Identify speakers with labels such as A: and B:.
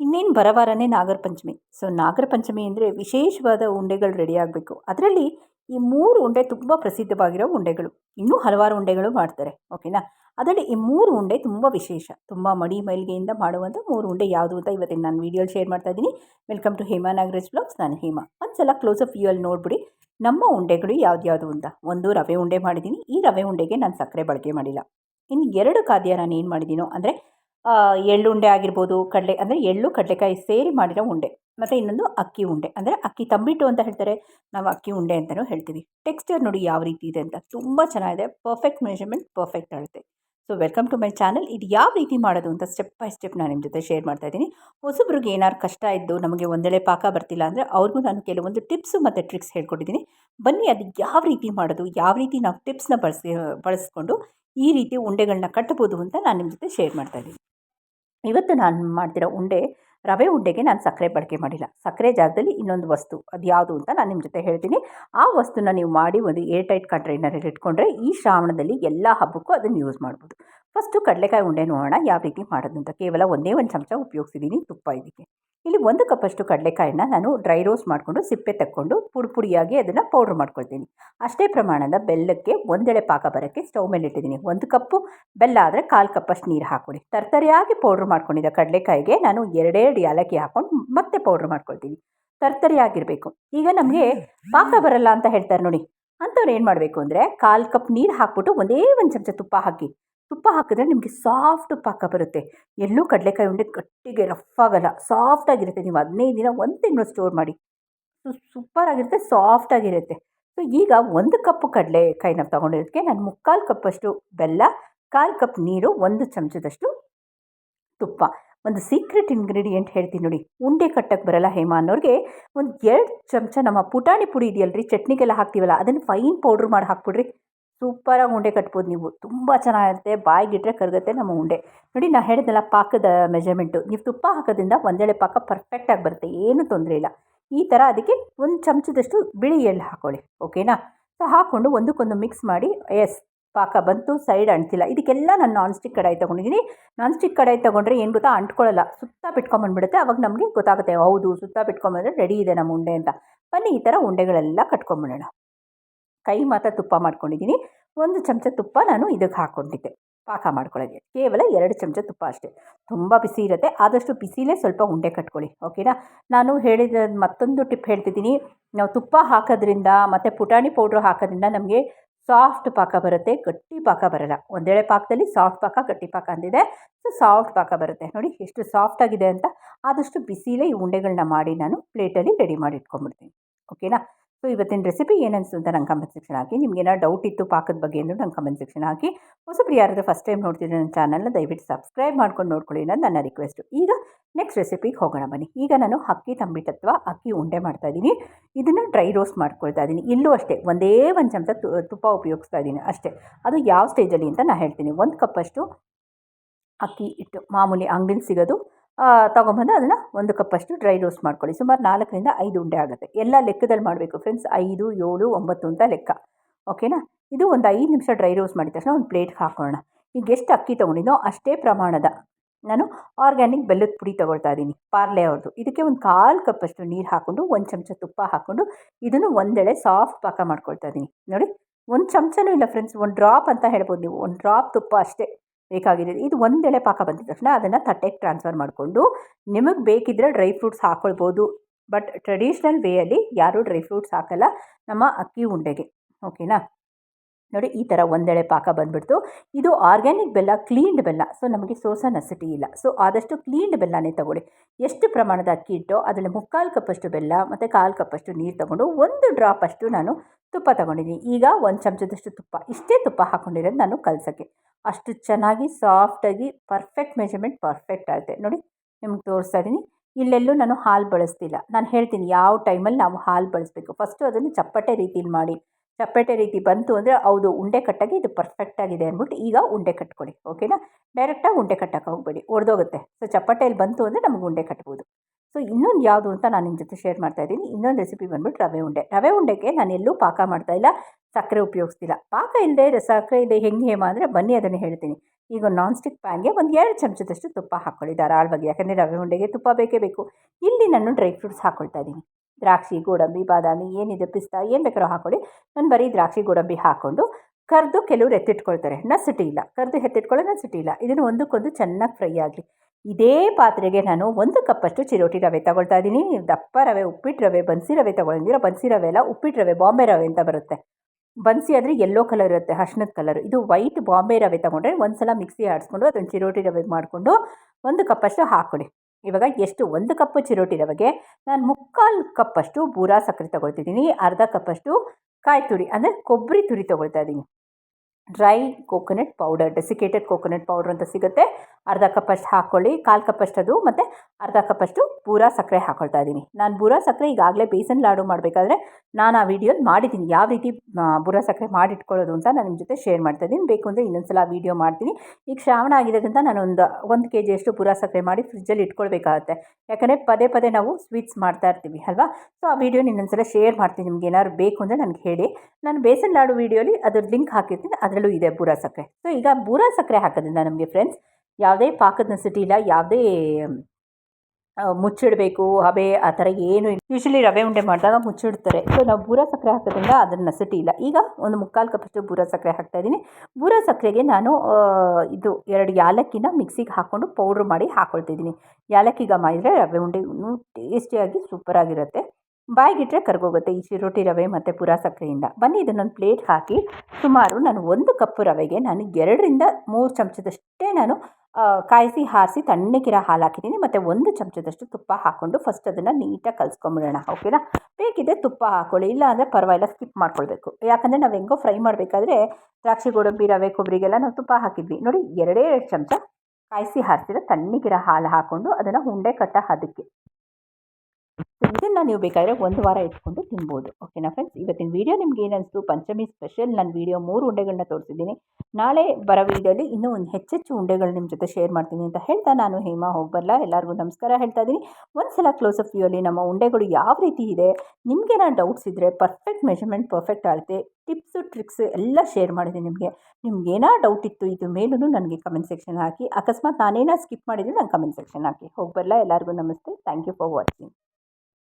A: ಇನ್ನೇನು ಬರವಾರನೇ ನಾಗರ ಪಂಚಮಿ ಸೊ ನಾಗರ ಪಂಚಮಿ ಅಂದರೆ ವಿಶೇಷವಾದ ಉಂಡೆಗಳು ರೆಡಿ ಆಗಬೇಕು. ಅದರಲ್ಲಿ ಈ ಮೂರು ಉಂಡೆ ತುಂಬ ಪ್ರಸಿದ್ಧವಾಗಿರೋ ಉಂಡೆಗಳು. ಇನ್ನೂ ಹಲವಾರು ಉಂಡೆಗಳು ಮಾಡ್ತಾರೆ. ಓಕೆನಾ? ಅದರಲ್ಲಿ ಈ ಮೂರು ಉಂಡೆ ತುಂಬ ವಿಶೇಷ. ತುಂಬ ಮಡಿ ಮೈಲಿಗೆಯಿಂದ ಮಾಡುವಂಥ ಮೂರು ಉಂಡೆ ಯಾವುದು ಅಂತ ಇವತ್ತಿನ ನಾನು ವೀಡಿಯೋಲಿ ಶೇರ್ ಮಾಡ್ತಾ ಇದ್ದೀನಿ. Welcome to Hema Nagaraj blogs ನಾನು ಹೇಮಾ. ಒಂದು ಸಲ ಕ್ಲೋಸ್ ಅಪ್ ವ್ಯೂ ಅಲ್ಲಿ ನೋಡ್ಬಿಡಿ. ನಮ್ಮ ಉಂಡೆಗಳು ಯಾವ್ದು ಅಂತ. ಒಂದು ರವೆ ಉಂಡೆ ಮಾಡಿದ್ದೀನಿ. ಈ ರವೆ ಉಂಡೆಗೆ ನಾನು ಸಕ್ಕರೆ ಬಳಕೆ ಮಾಡಿಲ್ಲ. ಇನ್ನು ಎರಡು ಖಾದ್ಯ ನಾನು ಏನು ಮಾಡಿದ್ದೀನೋ ಅಂದರೆ ಎಳ್ಳುಂಡೆ ಆಗಿರ್ಬೋದು, ಕಡಲೆ, ಅಂದರೆ ಎಳ್ಳು, ಕಡಲೆಕಾಯಿ ಸೇರಿ ಮಾಡಿರೋ ಉಂಡೆ. ಮತ್ತು ಇನ್ನೊಂದು ಅಕ್ಕಿ ಉಂಡೆ. ಅಂದರೆ ಅಕ್ಕಿ ತಂಬಿಟ್ಟು ಅಂತ ಹೇಳ್ತಾರೆ. ನಾವು ಅಕ್ಕಿ ಉಂಡೆ ಅಂತಲೂ ಹೇಳ್ತೀವಿ. ಟೆಕ್ಸ್ಚರ್ ನೋಡಿ ಯಾವ ರೀತಿ ಇದೆ ಅಂತ. ತುಂಬ ಚೆನ್ನಾಗಿದೆ. ಪರ್ಫೆಕ್ಟ್ ಮೆಷರ್ಮೆಂಟ್ ಪರ್ಫೆಕ್ಟ್ ಆಗುತ್ತೆ so welcome to my channel ಇದು ಯಾವ ರೀತಿ ಮಾಡೋದು ಅಂತ ಸ್ಟೆಪ್ ಬೈ ಸ್ಟೆಪ್ ನಾನು ನಿಮ್ಮ ಜೊತೆ ಶೇರ್ ಮಾಡ್ತಾ ಇದ್ದೀನಿ. ಹೊಸಬ್ರಿಗೆ ಏನಾದ್ರು ಕಷ್ಟ ಇದ್ದು ನಮಗೆ ಒಂದೆಳೆ ಪಾಕ ಬರ್ತಿಲ್ಲ ಅಂದರೆ ಅವ್ರಿಗೂ ನಾನು ಕೆಲವೊಂದು ಟಿಪ್ಸು ಮತ್ತು ಟ್ರಿಕ್ಸ್ ಹೇಳ್ಕೊಟ್ಟಿದ್ದೀನಿ. ಬನ್ನಿ, ಅದು ಯಾವ ರೀತಿ ಮಾಡೋದು, ಯಾವ ರೀತಿ ನಾವು ಟಿಪ್ಸ್ನ ಬಳಸಿ, ಬಳಸ್ಕೊಂಡು ಈ ರೀತಿ ಉಂಡೆಗಳನ್ನ ಕಟ್ಟಬೋದು ಅಂತ ನಾನು ನಿಮ್ಮ ಜೊತೆ ಶೇರ್ ಮಾಡ್ತಾ ಇದ್ದೀನಿ. ಇವತ್ತು ನಾನು ಮಾಡ್ತಿರೋ ಉಂಡೆ, ರವೆ ಉಂಡೆಗೆ ನಾನು ಸಕ್ಕರೆ ಬಳಕೆ ಮಾಡಿಲ್ಲ. ಸಕ್ಕರೆ ಜಾಗದಲ್ಲಿ ಇನ್ನೊಂದು ವಸ್ತು. ಅದು ಯಾವುದು ಅಂತ ನಾನು ನಿಮ್ಮ ಜೊತೆ ಹೇಳ್ತೀನಿ. ಆ ವಸ್ತುನ ನೀವು ಮಾಡಿ ಒಂದು ಏರ್ ಟೈಟ್ ಕಂಟೈನರಲ್ಲಿ ಇಟ್ಕೊಂಡ್ರೆ ಈ ಶ್ರಾವಣದಲ್ಲಿ ಎಲ್ಲ ಹಬ್ಬಕ್ಕೂ ಅದನ್ನು ಯೂಸ್ ಮಾಡ್ಬೋದು. ಫಸ್ಟು ಕಡಲೆಕಾಯಿ ಉಂಡೆ ನೋಡೋಣ ಯಾವ ರೀತಿ ಮಾಡೋದು ಅಂತ. ಕೇವಲ ಒಂದೇ ಒಂದು ಚಮಚ ಉಪಯೋಗಿಸಿದ್ದೀನಿ ತುಪ್ಪ ಇದಕ್ಕೆ. ಇಲ್ಲಿ ಒಂದು ಕಪ್ಪಷ್ಟು ಕಡಲೆಕಾಯಿನ ನಾನು ಡ್ರೈ ರೋಸ್ಟ್ ಮಾಡಿಕೊಂಡು ಸಿಪ್ಪೆ ತಕ್ಕೊಂಡು ಪುಡಿ ಪುಡಿಯಾಗಿ ಅದನ್ನು ಪೌಡ್ರ್ ಮಾಡ್ಕೊಳ್ತೀನಿ. ಅಷ್ಟೇ ಪ್ರಮಾಣದ ಬೆಲ್ಲಕ್ಕೆ ಒಂದೆಳೆ ಪಾಕ ಬರೋಕ್ಕೆ ಸ್ಟವ್ ಮೇಲೆ ಇಟ್ಟಿದ್ದೀನಿ ಒಂದು ಕಪ್ಪು ಬೆಲ್ಲ ಆದರೆ ಕಾಲು ಕಪ್ಪಷ್ಟು ನೀರು ಹಾಕ್ಕೊಳ್ಳಿ ತರ್ತರಿಯಾಗಿ ಪೌಡ್ರ್ ಮಾಡ್ಕೊಂಡಿದ್ದ ಕಡಲೆಕಾಯಿಗೆ ನಾನು ಎರಡೆರಡು ಏಲಕ್ಕಿ ಹಾಕ್ಕೊಂಡು ಮತ್ತೆ ಪೌಡ್ರ್ ಮಾಡ್ಕೊಳ್ತೀನಿ. ತರ್ತರಿಯಾಗಿರಬೇಕು. ಈಗ ನಮಗೆ ಪಾಕ ಬರಲ್ಲ ಅಂತ ಹೇಳ್ತಾರೆ ನೋಡಿ. ಅಂಥವ್ರು ಏನು ಮಾಡಬೇಕು ಅಂದರೆ ಕಾಲು ಕಪ್ ನೀರು ಹಾಕ್ಬಿಟ್ಟು ಒಂದೇ ಒಂದು ಚಮಚ ತುಪ್ಪ ಹಾಕಿ. ತುಪ್ಪ ಹಾಕಿದ್ರೆ ನಿಮಗೆ ಸಾಫ್ಟ್ ಪಾಕ ಬರುತ್ತೆ. ಎಲ್ಲೂ ಕಡಲೆಕಾಯಿ ಉಂಡೆ ಗಟ್ಟಿಗೆ ರಫ್ ಆಗಲ್ಲ. ಸಾಫ್ಟ್ ಆಗಿರುತ್ತೆ. ನೀವು ಹದಿನೈದು ದಿನ ಒಂದು ತಿಂಗಳು ಸ್ಟೋರ್ ಮಾಡಿ. ಸೂಪರ್ ಆಗಿರುತ್ತೆ ಸಾಫ್ಟ್ ಆಗಿರುತ್ತೆ. ಸೊ ಈಗ ಒಂದು ಕಪ್ ಕಡಲೆಕಾಯಿ ನಾವು ತೊಗೊಂಡಿರೋದಕ್ಕೆ ನಾನು ಮುಕ್ಕಾಲು ಕಪ್ಪಷ್ಟು ಬೆಲ್ಲ, ಕಾಲು ಕಪ್ ನೀರು, ಒಂದು ಚಮಚದಷ್ಟು ತುಪ್ಪ. ಒಂದು ಸೀಕ್ರೆಟ್ ಇಂಗ್ರೀಡಿಯೆಂಟ್ ಹೇಳ್ತೀನಿ ನೋಡಿ. ಉಂಡೆ ಕಟ್ಟಕ್ಕೆ ಬರಲ್ಲ ಹೇಮ ಅನ್ನೋರಿಗೆ ಒಂದು ಎರಡು ಚಮಚ ನಮ್ಮ ಪುಟಾಣಿ ಪುಡಿ ಇದೆಯಲ್ರಿ? ಚಟ್ನಿಗೆಲ್ಲ ಹಾಕ್ತೀವಲ್ಲ, ಅದನ್ನು ಫೈನ್ ಪೌಡ್ರ್ ಮಾಡಿ ಹಾಕ್ಬಿಡ್ರಿ. ಸೂಪರಾಗಿ ಉಂಡೆ ಕಟ್ಬೋದು ನೀವು. ತುಂಬ ಚೆನ್ನಾಗಿರುತ್ತೆ ಬಾಯಿಗಿಟ್ರೆ ಕರಗುತ್ತೆ ನಮ್ಮ ಉಂಡೆ. ನೋಡಿ ನಾನು ಹೇಳಿದ್ನಲ್ಲ, ಪಾಕದ ಮೆಜರ್ಮೆಂಟು ನೀವು ತುಪ್ಪ ಹಾಕೋದ್ರಿಂದ ಒಂದೇಳೆ ಪಾಕ ಪರ್ಫೆಕ್ಟಾಗಿ ಬರುತ್ತೆ. ಏನು ತೊಂದರೆ ಇಲ್ಲ. ಈ ಥರ ಅದಕ್ಕೆ ಒಂದು ಚಮಚದಷ್ಟು ಬಿಳಿ ಎಳ್ಳು ಹಾಕೊಳ್ಳಿ. ಓಕೆನಾ? ಸೊ, ಹಾಕ್ಕೊಂಡು ಒಂದಕ್ಕೊಂದು ಮಿಕ್ಸ್ ಮಾಡಿ ಎಸ್ ಪಾಕ ಬಂತು ಸೈಡ್ ಅಂಟಿಲ್ಲ. ಇದಕ್ಕೆಲ್ಲ ನಾನು ನಾನ್ ಸ್ಟಿಕ್ ಕಡಾಯಿ ತೊಗೊಂಡಿದ್ದೀನಿ. ನಾನ್ ಸ್ಟಿಕ್ ಕಡಾಯಿ ತೊಗೊಂಡ್ರೆ ಏನು ಗೊತ್ತಾ? ಅಂಟ್ಕೊಳ್ಳಲ್ಲ. ಸುತ್ತ ಬಿಟ್ಕೊಂಬಂದ್ಬಿಡುತ್ತೆ ಅವಾಗ ನಮಗೆ ಗೊತ್ತಾಗುತ್ತೆ, ಹೌದು, ಸುತ್ತ ಬಿಟ್ಕೊಂಬಂದ್ರೆ ರೆಡಿ ಇದೆ ನಮ್ಮ ಉಂಡೆ ಅಂತ. ಬನ್ನಿ, ಈ ಥರ ಉಂಡೆಗಳೆಲ್ಲ ಕಟ್ಕೊಂಬಿಡೋಣ ಕೈ ಮಾತ್ರ ತುಪ್ಪ ಮಾಡ್ಕೊಂಡಿದ್ದೀನಿ ಒಂದು ಚಮಚ ತುಪ್ಪ ನಾನು ಇದಕ್ಕೆ ಹಾಕ್ಕೊಂಡಿದ್ದೆ. ಪಾಕ ಮಾಡ್ಕೊಳ್ಳೋಕ್ಕೆ. ಕೇವಲ ಎರಡು ಚಮಚ ತುಪ್ಪ ಅಷ್ಟೇ. ತುಂಬ ಬಿಸಿ ಇರುತ್ತೆ. ಆದಷ್ಟು ಬಿಸಿಲೇ ಸ್ವಲ್ಪ ಉಂಡೆ ಕಟ್ಕೊಳ್ಳಿ. ಓಕೆನಾ? ನಾನು ಹೇಳಿದ ಮತ್ತೊಂದು ಟಿಪ್ ಹೇಳ್ತಿದ್ದೀನಿ. ನಾವು ತುಪ್ಪ ಹಾಕೋದ್ರಿಂದ ಮತ್ತು ಪುಟಾಣಿ ಪೌಡ್ರ್ ಹಾಕೋದ್ರಿಂದ ನಮಗೆ ಸಾಫ್ಟ್ ಪಾಕ ಬರುತ್ತೆ. ಗಟ್ಟಿ ಪಾಕ ಬರಲ್ಲ. ಒಂದೇಳೆ ಪಾಕದಲ್ಲಿ ಸಾಫ್ಟ್ ಪಾಕ, ಗಟ್ಟಿ ಪಾಕ ಅಂದಿದೆ. ಸೊ, ಸಾಫ್ಟ್ ಪಾಕ ಬರುತ್ತೆ. ನೋಡಿ, ಎಷ್ಟು ಸಾಫ್ಟ್ ಆಗಿದೆ ಅಂತ. ಆದಷ್ಟು ಬಿಸಿಲೇ ಈ ಉಂಡೆಗಳನ್ನ ಮಾಡಿ ನಾನು ಪ್ಲೇಟಲ್ಲಿ ರೆಡಿ ಮಾಡಿ ಇಟ್ಕೊಂಡ್ಬಿಡ್ತೀನಿ. ಓಕೆನಾ? ಸೊ ಇವತ್ತಿನ ರೆಸಿಪಿ ಏನನ್ಸು ಅಂತ ನಂಗೆ ಕಮೆಂಟ್ ಸೆಕ್ಷನ್ ಹಾಕಿ ನಿಮ್ಗೆ ಏನಾದ್ರು ಡೌಟ್ ಇತ್ತು ಪಾಕದ ಬಗ್ಗೆ ಅಂದರೆ ನಂಗೆ ಕಮೆಂಟ್ ಸೆಕ್ಷನ್ ಹಾಕಿ ಹೊಸಬ್ರು ಯಾರಾದರೂ ಫಸ್ಟ್ ಟೈಮ್ ನೋಡ್ತಿದ್ರೆ ನನ್ನ ಚಾನಲ್ನ ದಯವಿಟ್ಟು ಸಬ್ಸ್ಕ್ರೈಬ್ ಮಾಡ್ಕೊಂಡು ನೋಡ್ಕೊಳ್ಳಿ ಅನ್ನೋದು ನನ್ನ ರಿಕ್ವೆಸ್ಟು ಈಗ ನೆಕ್ಸ್ಟ್ ರೆಸಿಪಿಗೆ ಹೋಗೋಣ ಬನ್ನಿ. ಈಗ ನಾನು ಅಕ್ಕಿ ತಂಬಿಟ್ಟು ಅಥವಾ ಅಕ್ಕಿ ಉಂಡೆ ಮಾಡ್ತಾ ಇದ್ದೀನಿ. ಇದನ್ನು ಡ್ರೈ ರೋಸ್ಟ್ ಮಾಡ್ಕೊಳ್ತಾ ಇದ್ದೀನಿ. ಇಲ್ಲೂ ಅಷ್ಟೇ, ಒಂದೇ ಒಂದು ಚಮಚ ತುಪ್ಪ ಉಪಯೋಗಿಸ್ತಾ ಇದ್ದೀನಿ ಅಷ್ಟೇ. ಅದು ಯಾವ ಸ್ಟೇಜಲ್ಲಿ ಅಂತ ನಾನು ಹೇಳ್ತೀನಿ. ಒಂದು ಕಪ್ಪಷ್ಟು ಅಕ್ಕಿ ಇಟ್ಟು ಮಾಮೂಲಿ ಅಂಗಡಿಲಿ ಸಿಗೋದು ತೊಗೊಂಬಂದು ಅದನ್ನು ಒಂದು ಕಪ್ಪಷ್ಟು ಡ್ರೈ ರೋಸ್ಟ್ ಮಾಡ್ಕೊಳ್ಳಿ. ಸುಮಾರು ನಾಲ್ಕರಿಂದ ಐದು ಉಂಡೆ ಆಗುತ್ತೆ. ಎಲ್ಲ ಲೆಕ್ಕದಲ್ಲಿ ಮಾಡಬೇಕು ಫ್ರೆಂಡ್ಸ್ ಐದು, ಏಳು, ಒಂಬತ್ತು ಅಂತ ಲೆಕ್ಕ. ಓಕೆನಾ ಇದು ಒಂದು ಐದು ನಿಮಿಷ ಡ್ರೈ ರೋಸ್ಟ್ ಮಾಡಿದ ತಕ್ಷಣ ಒಂದು ಪ್ಲೇಟ್ಗೆ ಹಾಕೋಣ ಈಗ ಎಷ್ಟು ಅಕ್ಕಿ ತೊಗೊಂಡಿದ್ದೋ ಅಷ್ಟೇ ಪ್ರಮಾಣದ. ನಾನು ಆರ್ಗ್ಯಾನಿಕ್ ಬೆಲ್ಲದ ಪುಡಿ ತೊಗೊಳ್ತಾ ಇದ್ದೀನಿ, ಪಾರ್ಲೆ ಅವ್ರದ್ದು ಇದಕ್ಕೆ ಒಂದು ಕಾಲು ಕಪ್ಪಷ್ಟು ನೀರು ಹಾಕ್ಕೊಂಡು ಒಂದು ಚಮಚ ತುಪ್ಪ ಹಾಕ್ಕೊಂಡು ಇದನ್ನು ಒಂದೆಳೆ ಸಾಫ್ಟ್ ಪಾಕ ಮಾಡ್ಕೊಳ್ತಾ ಇದ್ದೀನಿ. ನೋಡಿ, ಒಂದು ಚಮಚನೂ ಇಲ್ಲ ಫ್ರೆಂಡ್ಸ್ ಒಂದು ಡ್ರಾಪ್ ಅಂತ ಹೇಳ್ಬೋದು ನೀವು. ಒಂದು ಡ್ರಾಪ್ ತುಪ್ಪ ಅಷ್ಟೇ. ಬೇಕಾಗಿದೆ ಇದು ಒಂದೆಳೆ ಪಾಕ ಬಂದ ತಕ್ಷಣ ಅದನ್ನು ತಟ್ಟೆಗೆ ಟ್ರಾನ್ಸ್ಫರ್ ಮಾಡಿಕೊಂಡು ನಿಮಗೆ ಬೇಕಿದ್ದರೆ ಡ್ರೈ ಫ್ರೂಟ್ಸ್ ಹಾಕ್ಕೊಳ್ಬೋದು ಬಟ್ ಟ್ರೆಡಿಷ್ನಲ್ ವೇಯಲ್ಲಿ ಯಾರೂ ಡ್ರೈ ಫ್ರೂಟ್ಸ್ ಹಾಕಲ್ಲ. ನಮ್ಮ ಅಕ್ಕಿ ಉಂಡೆಗೆ. ಓಕೆನಾ ನೋಡಿ, ಈ ಥರ ಒಂದೆಳೆ ಪಾಕ ಬಂದ್ಬಿಡ್ತು. ಇದು ಆರ್ಗ್ಯಾನಿಕ್ ಬೆಲ್ಲ ಕ್ಲೀನ್ಡ್ ಬೆಲ್ಲ. ಸೊ ನಮಗೆ ಸೋಸ ನಸಿಟಿ ಇಲ್ಲ. ಸೊ ಆದಷ್ಟು ಕ್ಲೀನ್ಡ್ ಬೆಲ್ಲನೇ ತಗೊಳ್ಳಿ. ಎಷ್ಟು ಪ್ರಮಾಣದ ಅಕ್ಕಿ ಇಟ್ಟೋ ಅದರಲ್ಲಿ ಮುಕ್ಕಾಲು ಕಪ್ಪಷ್ಟು ಬೆಲ್ಲ ಮತ್ತು ಕಾಲು ಕಪ್ಪಷ್ಟು ನೀರು ತಗೊಂಡು ಒಂದು ಡ್ರಾಪ್ ಅಷ್ಟು ನಾನು ತುಪ್ಪ ತಗೊಂಡಿದ್ದೀನಿ. ಈಗ ಒಂದು ಚಮಚದಷ್ಟು ತುಪ್ಪ. ಇಷ್ಟೇ ತುಪ್ಪ ಹಾಕ್ಕೊಂಡಿರೋದು ನಾನು ಕಲಸೋಕ್ಕೆ. ಅಷ್ಟು ಚೆನ್ನಾಗಿ ಸಾಫ್ಟಾಗಿ ಪರ್ಫೆಕ್ಟ್ ಮೆಜರ್ಮೆಂಟ್ ಪರ್ಫೆಕ್ಟ್ ಆಗುತ್ತೆ ನೋಡಿ, ನಿಮ್ಗೆ ತೋರಿಸ್ತಾ ಇದ್ದೀನಿ ಇಲ್ಲೆಲ್ಲೂ ನಾನು ಹಾಲು ಬಳಸ್ತಿಲ್ಲ. ನಾನು ಹೇಳ್ತೀನಿ, ಯಾವ ಟೈಮಲ್ಲಿ ನಾವು ಹಾಲು ಬಳಸಬೇಕು? ಫಸ್ಟು ಅದನ್ನು ಚಪ್ಪಟೆ ರೀತಿಲಿ ಮಾಡಿ. ಚಪ್ಪಟೆ ರೀತಿ ಬಂತು ಅಂದರೆ ಹೌದು, ಉಂಡೆ ಕಟ್ಟಾಗಿ ಇದು ಪರ್ಫೆಕ್ಟಾಗಿದೆ ಅಂದ್ಬಿಟ್ಟು ಈಗ ಉಂಡೆ ಕಟ್ಕೊಳ್ಳಿ ಓಕೆನಾ ಡೈರೆಕ್ಟಾಗಿ ಉಂಡೆ ಕಟ್ಟಕ್ಕೆ ಹೋಗಬೇಡಿ, ಒಡೆದೋಗುತ್ತೆ. ಸೊ ಚಪ್ಪಟೆಯಲ್ಲಿ ಬಂತು ಅಂದರೆ ನಮಗೆ ಉಂಡೆ ಕಟ್ಬೋದು. ಸೊ ಇನ್ನೊಂದು ಯಾವುದು ಅಂತ ನಾನು ನಿಮ್ಮ ಜೊತೆ ಶೇರ್ ಮಾಡ್ತಾ ಇದ್ದೀನಿ. ಇನ್ನೊಂದು ರೆಸಿಪಿ ಬಂದ್ಬಿಟ್ಟು ರವೆ ಉಂಡೆ. ರವೆ ಉಂಡೆಗೆ ನಾನು ಎಲ್ಲೂ ಪಾಕ ಮಾಡ್ತಾ ಇಲ್ಲ. ಸಕ್ಕರೆ ಉಪಯೋಗಿಸ್ತಿಲ್ಲ. ಪಾಕ ಇಲ್ಲದೆ ಸಕ್ಕರೆ ಇದೆ ಹೆಂಗೆ ಹೇಮ ಅಂದರೆ ಬನ್ನಿ ಅದನ್ನು ಹೇಳ್ತೀನಿ. ಈಗ ನಾನ್ ಸ್ಟಿಕ್ ಪ್ಯಾನ್ಗೆ ಒಂದು ಎರಡು ಚಮಚದಷ್ಟು ತುಪ್ಪ ಹಾಕ್ಕೊಳ್ಳಿ ಧಾರಾಳವಾಗಿ ಯಾಕಂದರೆ ರವೆ ಉಂಡೆಗೆ ತುಪ್ಪ ಬೇಕೇ ಬೇಕು. ಇಲ್ಲಿ ನಾನು ಡ್ರೈ ಫ್ರೂಟ್ಸ್ ಹಾಕ್ಕೊಳ್ತಾ ಇದ್ದೀನಿ. ದ್ರಾಕ್ಷಿ, ಗೋಡಂಬಿ, ಬಾದಾಮಿ, ಏನಿದೆ, ಪಿಸ್ತಾ, ಏನು ಬೇಕಾದ್ರೂ ಹಾಕ್ಕೊಳ್ಳಿ ನಾನು ಬರೀ ದ್ರಾಕ್ಷಿ, ಗೋಡಂಬಿ ಹಾಕ್ಕೊಂಡು ಕರೆದು ಕೆಲವರು ಎತ್ತಿಟ್ಕೊಳ್ತಾರೆ. ನಸಿಟಿ ಇಲ್ಲ ಕರೆದು ಎತ್ತಿಟ್ಕೊಳ್ಳೋ ನಸಿಟಿ ಇಲ್ಲ ಇದನ್ನು ಒಂದಕ್ಕೊಂದು ಚೆನ್ನಾಗಿ ಫ್ರೈ ಆಗಲಿ. ಇದೇ ಪಾತ್ರೆಗೆ ನಾನು ಒಂದು ಕಪ್ಪಷ್ಟು ಚಿರೋಟಿ ರವೆ ತಗೊಳ್ತಾ ಇದ್ದೀನಿ. ದಪ್ಪ ರವೆ, ಉಪ್ಪಿಟ್ಟು ರವೆ, ಬನ್ಸಿ ರವೆ ತೊಗೊಂಡಿರೋ ಬನ್ಸಿ ರವೆ ಎಲ್ಲ ಉಪ್ಪಿಟ್ಟು ರವೆ, ಬಾಂಬೆ ರವೆ ಅಂತ ಬರುತ್ತೆ. ಬನ್ಸಿ ಅಂದರೆ ಯೆಲ್ಲೋ ಕಲರ್ ಇರುತ್ತೆ ಹಶ್ನದ ಕಲರ್ ಇದು ವೈಟ್ ಬಾಂಬೆ ರವೆ ತೊಗೊಂಡ್ರೆ ಒಂದು ಸಲ ಮಿಕ್ಸಿ ಆಡಿಸ್ಕೊಂಡು ಅದನ್ನು ಚಿರೋಟಿ ರವೆ ಮಾಡಿಕೊಂಡು ಒಂದು ಕಪ್ಪಷ್ಟು ಹಾಕೊಳ್ಳಿ ಇವಾಗ ಎಷ್ಟು? ಒಂದು ಕಪ್ಪು ಚಿರೋಟಿ ರವೆಗೆ ನಾನು ಮುಕ್ಕಾಲು ಕಪ್ಪಷ್ಟು ಬೂರಾ ಸಕ್ಕರೆ ತೊಗೊಳ್ತಿದ್ದೀನಿ, ಅರ್ಧ ಕಪ್ಪಷ್ಟು ಕಾಯಿ ತುರಿ ಅಂದರೆ ಕೊಬ್ಬರಿ ತುರಿ ತೊಗೊಳ್ತಾ ಇದ್ದೀನಿ. Dry coconut powder, desiccated coconut powder ಅಂತ ಸಿಗುತ್ತೆ. ಅರ್ಧ ಕಪ್ಪಷ್ಟು ಹಾಕ್ಕೊಳ್ಳಿ, ಕಾಲು ಕಪ್ಪಷ್ಟು ಅದು, ಮತ್ತು ಅರ್ಧ ಕಪ್ಪಷ್ಟು ಬೂರಾ ಸಕ್ಕರೆ ಹಾಕ್ಕೊಳ್ತಾ ಇದ್ದೀನಿ. ನಾನು ಬೂರಾ ಸಕ್ಕರೆ ಈಗಾಗಲೇ ಬೇಸನ್ ಲಾಡು ಮಾಡಬೇಕಾದ್ರೆ ನಾನು ಆ ವಿಡಿಯೋಲಿ ಮಾಡಿದ್ದೀನಿ ಯಾವ ರೀತಿ ಬುರ ಸಕ್ಕರೆ ಮಾಡಿಟ್ಕೊಳ್ಳೋದು ಅಂತ ನಾನು ನಿಮ್ಮ ಜೊತೆ ಶೇರ್ ಮಾಡ್ತಾ ಇದ್ದೀನಿ. ಬೇಕು ಅಂದರೆ ಇನ್ನೊಂದು ಸಲ ವೀಡಿಯೋ ಮಾಡ್ತೀನಿ. ಈಗ ಶ್ರಾವಣ ಆಗಿರೋದ್ರಿಂದ ನಾನು ಒಂದು ಒಂದು ಕೆ ಜಿಯಷ್ಟು ಬುರ ಸಕ್ಕರೆ ಮಾಡಿ ಫ್ರಿಜ್ಜಲ್ಲಿ ಇಟ್ಕೊಳ್ಬೇಕಾಗುತ್ತೆ. ಯಾಕಂದರೆ ಪದೇ ಪದೇ ನಾವು ಸ್ವೀಟ್ಸ್ ಮಾಡ್ತಾ ಇರ್ತೀವಿ, ಅಲ್ವಾ? ಸೊ ಆ ವಿಡಿಯೋ ಇನ್ನೊಂದು ಸಲ ಶೇರ್ ಮಾಡ್ತೀನಿ. ನಿಮ್ಗೆ ಏನಾದ್ರು ಬೇಕು ಅಂದರೆ ನನಗೆ ಹೇಳಿ. ನಾನು ಬೇಸನ್ ಲಾಡು ವೀಡಿಯೋಲಿ ಅದ್ರ ಲಿಂಕ್ ಹಾಕಿರ್ತೀನಿ. ಅದರಲ್ಲೂ ಇದೆ ಬುರ ಸಕ್ಕರೆ. ಸೊ ಈಗ ಬುರ ಸಕ್ಕರೆ ಹಾಕೋದ್ರಿಂದ ನಮಗೆ ಫ್ರೆಂಡ್ಸ್ ಯಾವುದೇ ಪಾಕದ ನೆಸಿಟಿ ಇಲ್ಲ, ಯಾವುದೇ ಮುಚ್ಚಿಡಬೇಕು, ಹಬೆ, ಆ ಥರ ಏನು ಯೂಶಲಿ ರವೆ ಉಂಡೆ ಮಾಡಿದಾಗ ಮುಚ್ಚಿಡ್ತಾರೆ. ಸೊ ನಾವು ಬೂರ ಸಕ್ಕರೆ ಹಾಕೋದ್ರಿಂದ ಅದರ ನಸಿಟಿ ಇಲ್ಲ. ಈಗ ಒಂದು ಮುಕ್ಕಾಲು ಕಪ್ಪಷ್ಟು ಬೂರ ಸಕ್ಕರೆ ಹಾಕ್ತಾಯಿದ್ದೀನಿ ಬೂರ ಸಕ್ಕರೆಗೆ ನಾನು ಇದು ಎರಡು ಯಾಲಕ್ಕಿನ ಮಿಕ್ಸಿಗೆ ಹಾಕ್ಕೊಂಡು ಪೌಡ್ರ್ ಮಾಡಿ ಹಾಕ್ಕೊಳ್ತಿದ್ದೀನಿ ಯಾಲಕ್ಕಿ ಘಮ ರವೆ ಉಂಡೆ ಇನ್ನೂ ಟೇಸ್ಟಿಯಾಗಿ ಸೂಪರಾಗಿರುತ್ತೆ ಬಾಯಿಗಿಟ್ರೆ ಕರ್ಗೋಗುತ್ತೆ ಈ ಚಿರೋಟಿ ರವೆ ಮತ್ತು ಪುರ ಸಕ್ಕರೆಯಿಂದ. ಬನ್ನಿ ಇದನ್ನೊಂದು ಪ್ಲೇಟ್ ಹಾಕಿ ಸುಮಾರು ನಾನು ಒಂದು ಕಪ್ ರವೆಗೆ ನಾನು ಎರಡರಿಂದ ಮೂರು ಚಮಚದಷ್ಟೇ ನಾನು ಕಾಯಿಸಿ, ಹಾರಿಸಿ, ತಣ್ಣಗಿರೋ ಹಾಲು ಹಾಕಿದ್ದೀನಿ ಮತ್ತು ಒಂದು ಚಮಚದಷ್ಟು ತುಪ್ಪ ಹಾಕ್ಕೊಂಡು ಫಸ್ಟ್ ಅದನ್ನು ನೀಟಾಗಿ ಕಲಿಸ್ಕೊಂಬಿಡೋಣ. ಓಕೆನಾ? ಬೇಕಿದೆ ತುಪ್ಪ ಹಾಕ್ಕೊಳ್ಳಿ ಇಲ್ಲ ಅಂದರೆ ಪರವಾಗಿಲ್ಲ ಸ್ಕಿಪ್ ಮಾಡ್ಕೊಳ್ಬೇಕು. ಯಾಕಂದರೆ ನಾವು ಹೆಂಗೋ ಫ್ರೈ ಮಾಡಬೇಕಾದ್ರೆ ದ್ರಾಕ್ಷಿ, ಗೋಡಂಬಿ, ರವೆ, ಕೊಬ್ಬರಿಗೆಲ್ಲ ನಾವು ತುಪ್ಪ ಹಾಕಿದ್ವಿ. ನೋಡಿ, ಎರಡೇ ಎರಡು ಚಮಚ ಕಾಯಿಸಿ ಹಾರಿಸಿದ್ರೆ ತಣ್ಣಗಿರೋ ಹಾಲು ಹಾಕ್ಕೊಂಡು ಅದನ್ನು ಉಂಡೆ ಕಟ್ಟ ಹದಕ್ಕೆ. ಇದನ್ನು ನೀವು ಬೇಕಾದರೆ ಒಂದು ವಾರ ಇಟ್ಕೊಂಡು ತಿನ್ಬೋದು. ಓಕೆನಾ ಫ್ರೆಂಡ್ಸ್ ಇವತ್ತಿನ ವೀಡಿಯೋ ನಿಮ್ಗೆ ಏನಿಸ್ತು ಪಂಚಮಿ ಸ್ಪೆಷಲ್ ನನ್ನ ವೀಡಿಯೋ ಮೂರು ಉಂಡೆಗಳನ್ನ ತೋರಿಸಿದ್ದೀನಿ. ನಾಳೆ ಬರೋ ವೀಡಿಯೋಲಿ ಇನ್ನೂ ಒಂದು ಹೆಚ್ಚೆಚ್ಚು ಉಂಡೆಗಳು ನಿಮ್ಮ ಜೊತೆ ಶೇರ್ ಮಾಡ್ತೀನಿ ಅಂತ ಹೇಳ್ತಾ ನಾನು ಹೇಮಾ ಹೋಗ್ಬರಲ್ಲ ಎಲ್ಲರಿಗೂ ನಮಸ್ಕಾರ ಹೇಳ್ತಾ ಇದ್ದೀನಿ. ಒಂದು ಸಲ ಕ್ಲೋಸ್ ಅಪ್ ವ್ಯೂಯಲ್ಲಿ ನಮ್ಮ ಉಂಡೆಗಳು ಯಾವ ರೀತಿ ಇದೆ, ನಿಮಗೇನೋ ಡೌಟ್ಸ್ ಇದ್ದರೆ ಪರ್ಫೆಕ್ಟ್ ಮೆಷರ್ಮೆಂಟ್ ಪರ್ಫೆಕ್ಟ್ ಆಗುತ್ತೆ ಟಿಪ್ಸು ಟ್ರಿಕ್ಸ್ ಎಲ್ಲ ಶೇರ್ ಮಾಡಿದೆ ನಿಮಗೆ. ನಿಮ್ಗೆ ಏನೋ ಡೌಟ್ ಇತ್ತು ಇದು ಮೇಲೂ ನನಗೆ ಕಮೆಂಟ್ ಸೆಕ್ಷನ್ ಹಾಕಿ. ಅಕಸ್ಮಾತ್ ನಾನೇನೋ ಸ್ಕಿಪ್ ಮಾಡಿದರೆ ನಾನು ಕಮೆಂಟ್ ಸೆಕ್ಷನ್ ಹಾಕಿ. ಹೋಗ್ಬರಲ್ಲ ಎಲ್ಲರಿಗೂ ನಮಸ್ತೆ. Thank you for watching